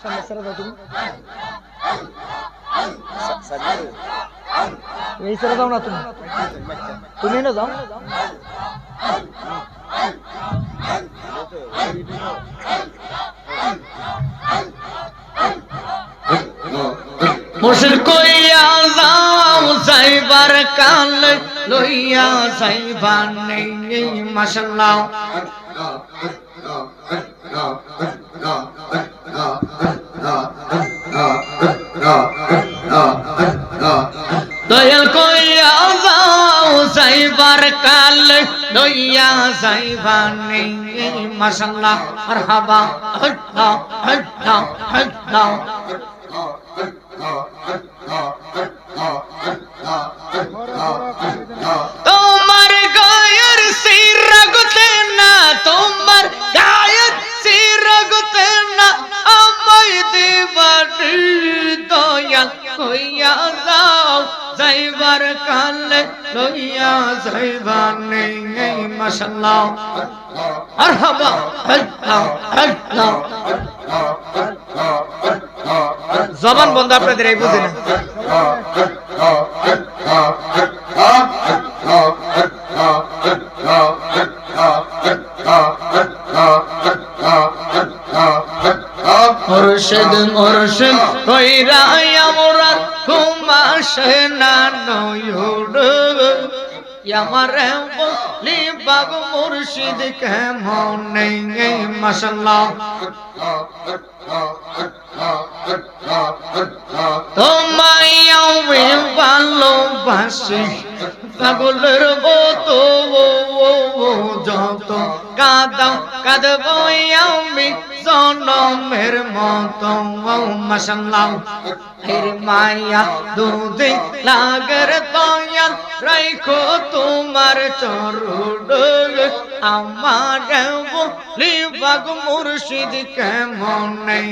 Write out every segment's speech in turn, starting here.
সামনে ছেড়ে দাও তুমি। এই ছেড়ে দাও না তুমি। তুমি না যাও। মুর্শিদ কইয়া যাও যাইবার কাল লইয়া যাইবার নেই মাশাল্লাহ দয়াল কইয়া যাও যাইবার কাল লইয়া যাইবার নেই। মাশাল্লাহ মারহাবা। আল্লাহ আল্লাহ আল্লাহ তোমার গায়ের সিরগতে না, তোমার গায়ের সিরগতে না, আমায় দেবার দয়াল কইয়া যাও। যাইবার কালে লইয়া যাইবার নেই মাশাল্লাহ মারহাবা আল্লাহ আল্লাহ। জবান বন্ধ, আপনাদের এই বুঝে না। মুর্শিদ মুর্শিদ, কইরা আমরা ঘুমাসে না নয়ুড আমার বলি বাগ মুর্শিদ, কেমন নেই? মাসাল্লাহ তোমায় আমি ভালোবাসি। পাগলের মতো যত কাদাও কাঁদব আমি। জনমের মতো মশাল্লাহ ফির মায়া দুধে লাগের দয়াল রাইখো তোমার চরুড আমার বলি বাগ মুর্শিদ কেমন নেই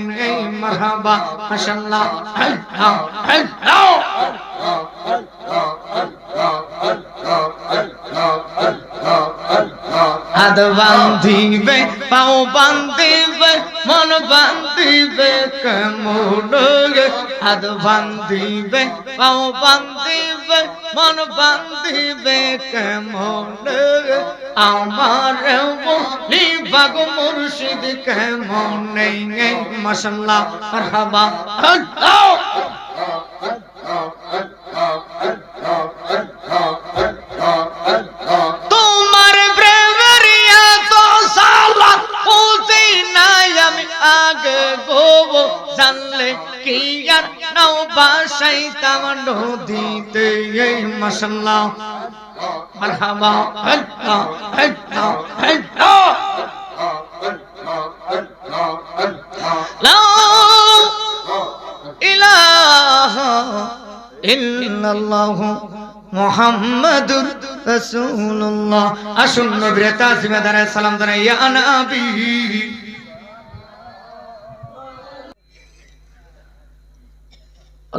মারহাবা মাশাল্লাহ আল্লাহ আল্লাহ হাত বান্ধিবে, পাও বান্ধিবে, মন বান্ধিবে কেমন হাত বান্ধিবে, পাও বান্ধিবে, মন বান্ধিবে কেমন আমার বলি বাগ মুর্শিদ কেমন নেই মশাল্লাহ, মারহাবা। আল্লাহ তোমার বাসাইতাম নদীতে এই মশাল্লা মারহাবা আল্লাহ আল্লাহ সালাম জানাই ইয়া নবী।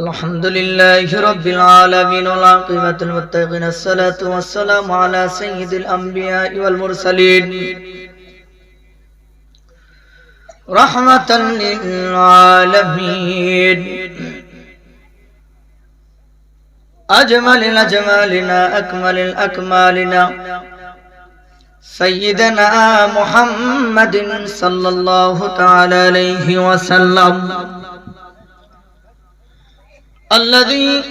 الحمد لله رب العالمين والعاقبة للمتقين الصلاة والسلام على سيد الأنبياء والمرسلين رحمة للعالمين أجمل الأجمالنا أكمل الأكمالنا. سيدنا محمد صلى الله تعالى عليه وسلم. الذي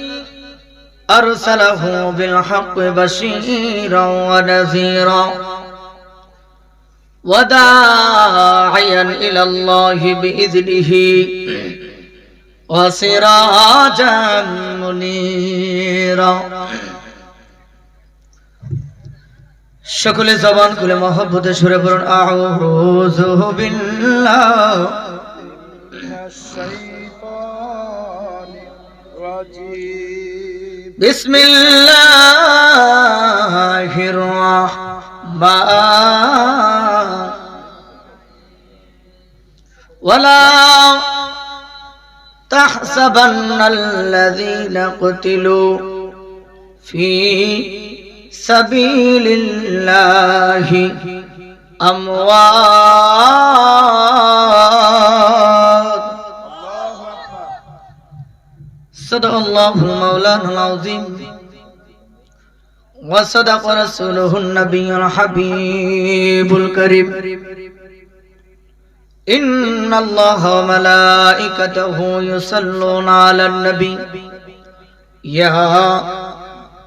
أرسله بالحق بشيرا ونذيرا وداعيا إلى الله بإذنه وسراجا منيرا সকলে জবান খুলে মহব্বতে সুরে পড়ুন আউযু বিল্লাহ الشيطان بسم الله الرحمن. ولا تحسبن الذين قتلوا في سبيل الله أموات. صدق الله مولانا العظيم وصدق رسوله النبي الحبيب الكريم إن الله وملائكته يصلون على النبي يا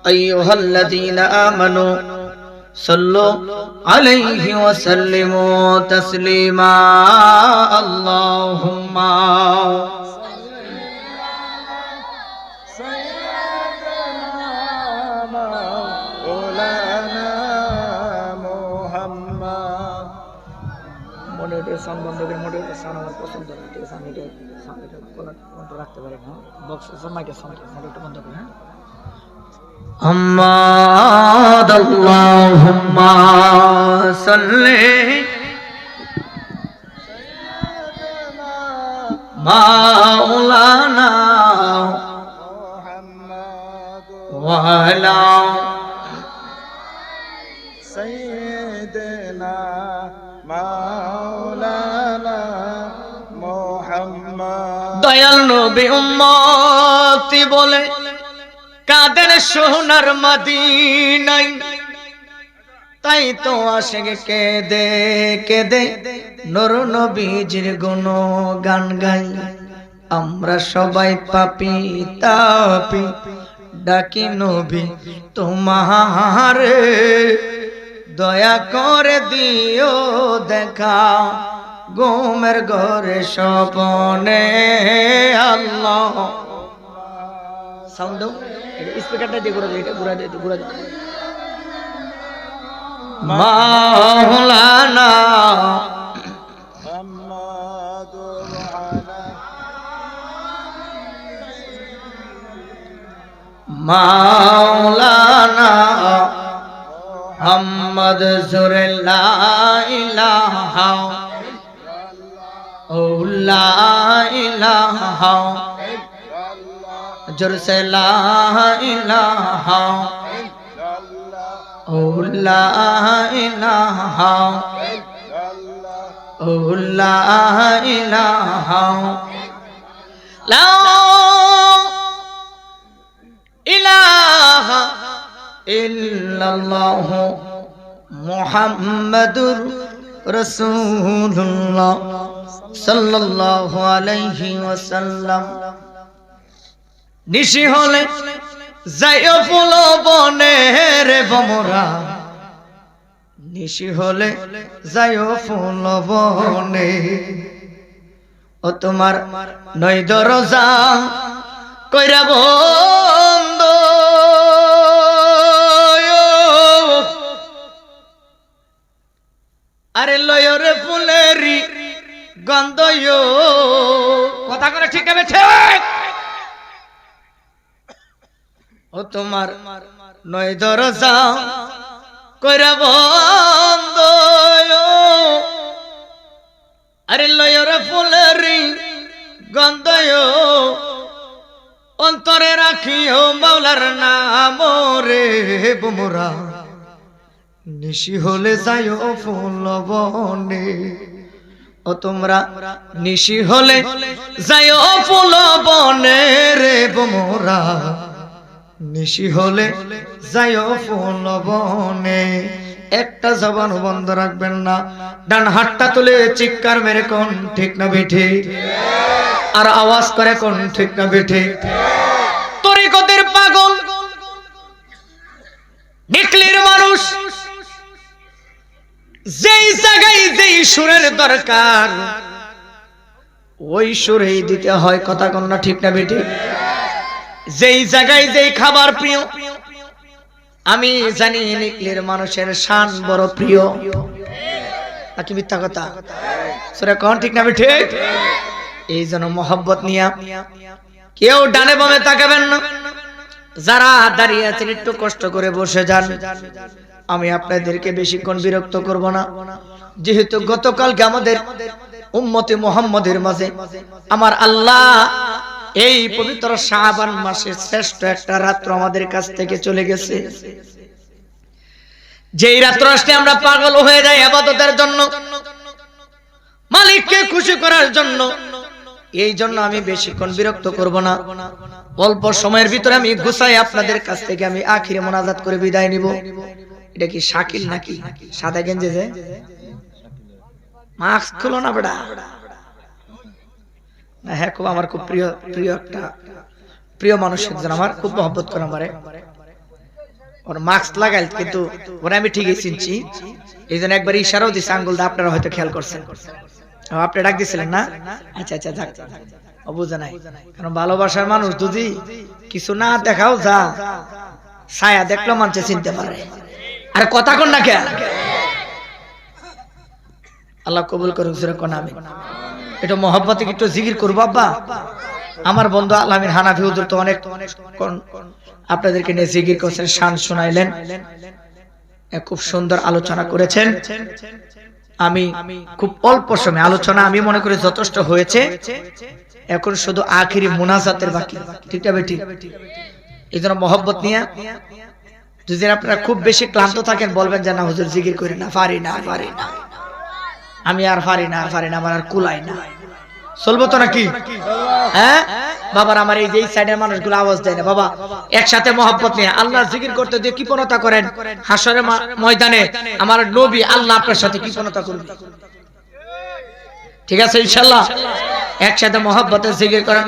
أيها الذين آمنوا صلوا عليه وسلموا تسليما اللهم ঠিক আছে আমি এটা সাউন্ড এটা কলার বন্ধ রাখতে পারি না বক্স মাইকের সাউন্ড মনিটর বন্ধ করে হ্যাঁ أماد اللهم صل مولانا محمد وعلى سيدنا مولانا দয়াল নবী উম্মতি বলে, কাদের সোনার মদিনাই? তাই তো আসে কেদে কেদে নর নবীজির গুণ গান গাই। আমরা সবাই পাপি তাপি, ডাকি নবী তোমার, দয়া করে দিও দেখা। গোমের ঘরে স্বপনে আল্লাহ। সাউন্ড স্পিকারটা দিয়ে ঘুরা দিয়ে ঘুরা দিয়ে ঘুরা দিয়ে মাওলানা মাওলানা মোহাম্মদ জোরে লাইলাহা সুরেল্লা ইলাহা ও লা ইলাহা জোরসে লা ইলাহা ও লা ইলাহা ও লা ইলাহা লা ইলাহা ইল্লাল্লাহ মুহাম্মাদুর রাসূলুল্লাহ সাল্লাল্লাহু আলাইহি ওয়াসাল্লাম। নিশি হলে যাইও ফুল বনে রে বমরা। নিশি হলে যাইও ফুল বনে। ও তোমার নই দরজা কইরা বন্ধ। আরে ফুলেরি গন্ধ কথা করে ঠিক ঠিক। ও তোমার নয় দরজা কইরা বন্ধ আরে লয়রে ফুলেরি গন্ধ অন্তরে রাখিও মাওলার নাম রে বুমরা। নিশি হলে যাইও ফুল বনে। ও তোমরা নিশি হলে যাইও ফুল বনে রে বুমরা। নিশি হলে যাইও ফুল বনে। একটা জবান বন্ধ রাখবেন না। ডান হাতটা তুলে চিৎকার মেরে কোন ঠিক না বেঠে? আর আওয়াজ করে কোন ঠিক না বেঠে? তরিকতের পাগল, নিকলির মানুষ যেই জায়গায় যেই সুরের দরকার, ওই সুরেই দিতে হয় কথা কন্যা ঠিক না বেটি? যেই জায়গায় যেই খাবার প্রিয়, আমি জানি নিকলির মানুষের শান বড় প্রিয়। নাকি মিথ্যা কথা? সুরে কন, ঠিক না বেটি? এই জন্য মোহব্বত নিয়া কেউ ডানে বামে তাকাবেন না। যারা দাঁড়িয়ে আছেন, একটু কষ্ট করে বসে যান। আমি আপনাদেরকে বেশিক্ষণ বিরক্ত করব না। যেহেতু গতকালকে আমাদের উম্মতে মোহাম্মদের মাঝে আমার আল্লাহ এই পবিত্র শাহবান মাসের শ্রেষ্ঠ একটা রাত্র আমাদের কাছ থেকে চলে গেছে। যেই রাত্র আসলে আমরা পাগল হয়ে যাই আবাদতের জন্য, মালিককে খুশি করার জন্য, এই জন্য আমি বেশিক্ষণ বিরক্ত করব না। অল্প সময়ের ভিতরে আমি গুছাই আপনাদের কাছ থেকে আমি আখিরে মোনাজাত করে বিদায় নিব। এটা কি শাকিল নাকি? সাদা গেঞ্জে যে? মাস্ক খুলো না বেটা। হ্যাঁ খুব আমার খুব প্রিয় প্রিয় একটা, প্রিয় মানুষ একজন আমার, খুব মহব্বত করে আমারে। ওর মাস্ক লাগাইল, কিন্তু ওরা আমি ঠিকই চিনছি। এই জন্য একবার ইশারাও দিছে আঙ্গুলটা আপনারা হয়তো খেয়াল করছেন। আপনি ডাক দিছিলেন না? আচ্ছা আচ্ছা যাক। ও বুঝে নাই। কারণ ভালোবাসার মানুষ যদি কিছু না দেখাও যা, ছায়া দেখল মানুষে চিনতে পারে। আর কথা কন না কে আল্লাহ কবুল করুন সেরকম আমি এটা মহব্বতে একটু জিকির করব, আব্বা। আমার বন্ধু আল্লামিন হানাফি হুজুর তো অনেক কোন- আপনাদেরকে নিয়ে জিকির করছেন, শান শোনাইলেন। খুব সুন্দর আলোচনা করেছেন। আমি খুব অল্প সময়, আলোচনা আমি মনে করি যথেষ্ট হয়েছে। এখন শুধু আখিরি মুনাজাতের বাকি, ঠিক আছে ঠিক এই জন্য মহব্বত নিয়ে যদি আপনারা খুব বেশি ক্লান্ত থাকেন, বলবেন যে, না, হুজুর, জিকির করি না পারি না পারি না। আমি আর পারি না, আর পারি না, আমার আর কুলাই না। চলবো তো নাকি? হ্যাঁ? বাবার আমার এই যে সাইডের মানুষগুলো আওয়াজ দেয় না। বাবা, একসাথে মহব্বত নিয়ে আল্লাহ জিকির করতে দিয়ে কৃপণতা করেন। হাসরের ময়দানে আমার নবী আল্লাহ আপনার সাথে কৃপণতা করবে ঠিক আছে ইনশাল্লাহ একসাথে মহব্বতে জিকির করেন।